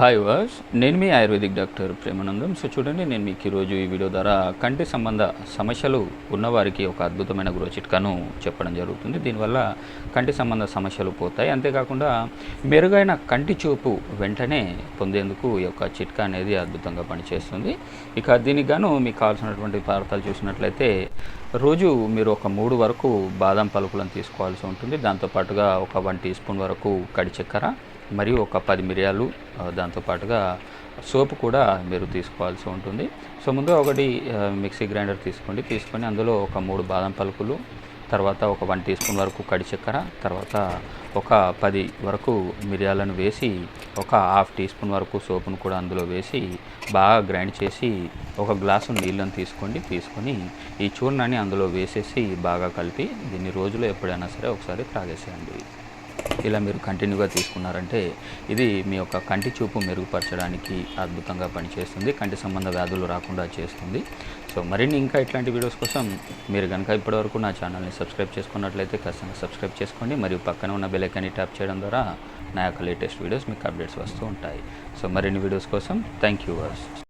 Hi వాస్ నేను మీ ఆయుర్వేదిక్ డాక్టర్ ప్రేమానందం. సో చూడండి నేను మీకు ఈరోజు ఈ వీడియో ద్వారా కంటి సంబంధ సమస్యలు ఉన్నవారికి ఒక అద్భుతమైన గృహ చిట్కాను చెప్పడం జరుగుతుంది. దీనివల్ల కంటి సంబంధ సమస్యలు పోతాయి. అంతేకాకుండా మెరుగైన కంటి చూపు వెంటనే పొందేందుకు ఈ యొక్క చిట్కా అనేది అద్భుతంగా పనిచేస్తుంది. ఇక దీనికి గాను మీకు కావాల్సినటువంటి పదార్థాలు చూసినట్లయితే రోజు మీరు ఒక మూడు వరకు బాదం పలుకులను తీసుకోవాల్సి ఉంటుంది. దాంతోపాటుగా ఒక వన్ టీ స్పూన్ వరకు కడి చక్కెర మరియు ఒక పది మిరియాలు దాంతోపాటుగా సోపు కూడా మీరు తీసుకోవాల్సి ఉంటుంది. సో ముందుగా ఒకటి మిక్సీ గ్రైండర్ తీసుకోండి. తీసుకొని అందులో ఒక మూడు బాదం పలుకులు తర్వాత ఒక వన్ టీ స్పూన్ వరకు కడి చక్కెర తర్వాత ఒక పది వరకు మిరియాలను వేసి ఒక హాఫ్ టీ స్పూన్ వరకు సోపును కూడా అందులో వేసి బాగా గ్రైండ్ చేసి ఒక గ్లాసు నీళ్ళను తీసుకోండి. తీసుకొని ఈ చూర్ణాన్ని అందులో వేసేసి బాగా కలిపి దీన్ని రోజులో ఎప్పుడైనా సరే ఒకసారి త్రాగేసేయండి. ఇలా మీరు కంటిన్యూగా తీసుకున్నారంటే ఇది మీ యొక్క కంటి చూపు మెరుగుపరచడానికి అద్భుతంగా పనిచేస్తుంది. కంటి సంబంధ వ్యాధులు రాకుండా చేస్తుంది. సో మరిన్ని ఇంకా ఇట్లాంటి వీడియోస్ కోసం మీరు కనుక ఇప్పటివరకు నా ఛానల్ని సబ్స్క్రైబ్ చేసుకున్నట్లయితే ఖచ్చితంగా సబ్స్క్రైబ్ చేసుకోండి. మరియు పక్కన ఉన్న బెలైకాన్ని ట్యాప్ చేయడం ద్వారా నా యొక్క లేటెస్ట్ వీడియోస్ మీకు అప్డేట్స్ వస్తూ ఉంటాయి. సో మరిన్ని వీడియోస్ కోసం థ్యాంక్ యూ వర్స్